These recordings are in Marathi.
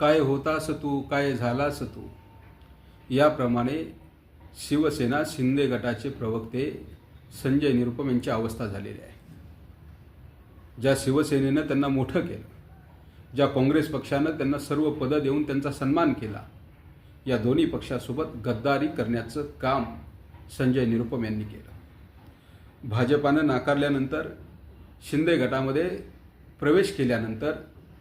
काय होतास तू काय झालास तू? याप्रमाणे शिवसेना शिंदे गटाचे प्रवक्ते संजय निरुपम यांची अवस्था झालेली आहे. ज्या शिवसेनेनं त्यांना मोठं केलं ज्या काँग्रेस पक्षानं त्यांना सर्व पदं देऊन त्यांचा सन्मान केला या दोन्ही पक्षासोबत गद्दारी करण्याचं काम संजय निरुपम यांनी केलं. भाजपानं नाकारल्यानंतर शिंदे गटामध्ये प्रवेश केल्यानंतर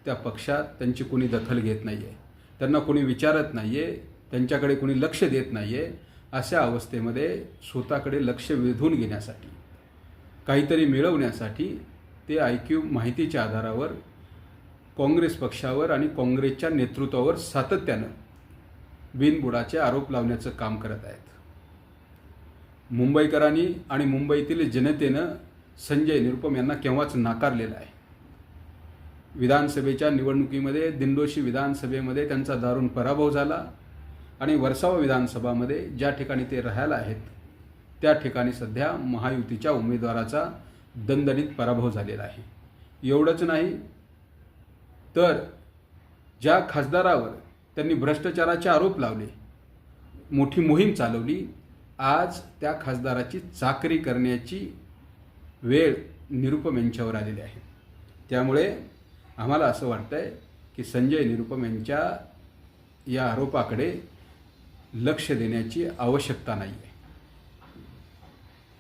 त्या पक्षात त्यांची कोणी दखल घेत नाही आहे त्यांना कोणी विचारत नाही आहे त्यांच्याकडे कोणी लक्ष देत नाही आहे अशा अवस्थेमध्ये स्वतःकडे लक्ष वेधून घेण्यासाठी काहीतरी मिळवण्यासाठी ते ऐक्यू माहितीच्या आधारावर काँग्रेस पक्षावर आणि काँग्रेसच्या नेतृत्वावर सातत्यानं बिनबुडाचे आरोप लावण्याचं काम करत आहेत. मुंबईकरांनी आणि मुंबईतील जनतेनं संजय निरुपम यांना केव्हाच नाकारलेलं आहे. विधानसभेच्या निवडणुकीमध्ये दिंडोशी विधानसभेमध्ये त्यांचा दारुण पराभव झाला आणि वर्सावा विधानसभामध्ये ज्या ठिकाणी ते राहायला आहेत त्या ठिकाणी सध्या महायुतीच्या उमेदवाराचा दणदणीत पराभव झालेला आहे. एवढंच नाही तर ज्या खासदारावर त्यांनी भ्रष्टाचाराचे आरोप लावले मोठी मोहीम चालवली आज त्या खासदाराची चाकरी करण्याची वेळ निरुपम यांच्यावर आलेली आहे. त्यामुळे आम्हाला असं वाटतंय की संजय निरुपम यांच्या या आरोपाकडे लक्ष देण्याची आवश्यकता नाही आहे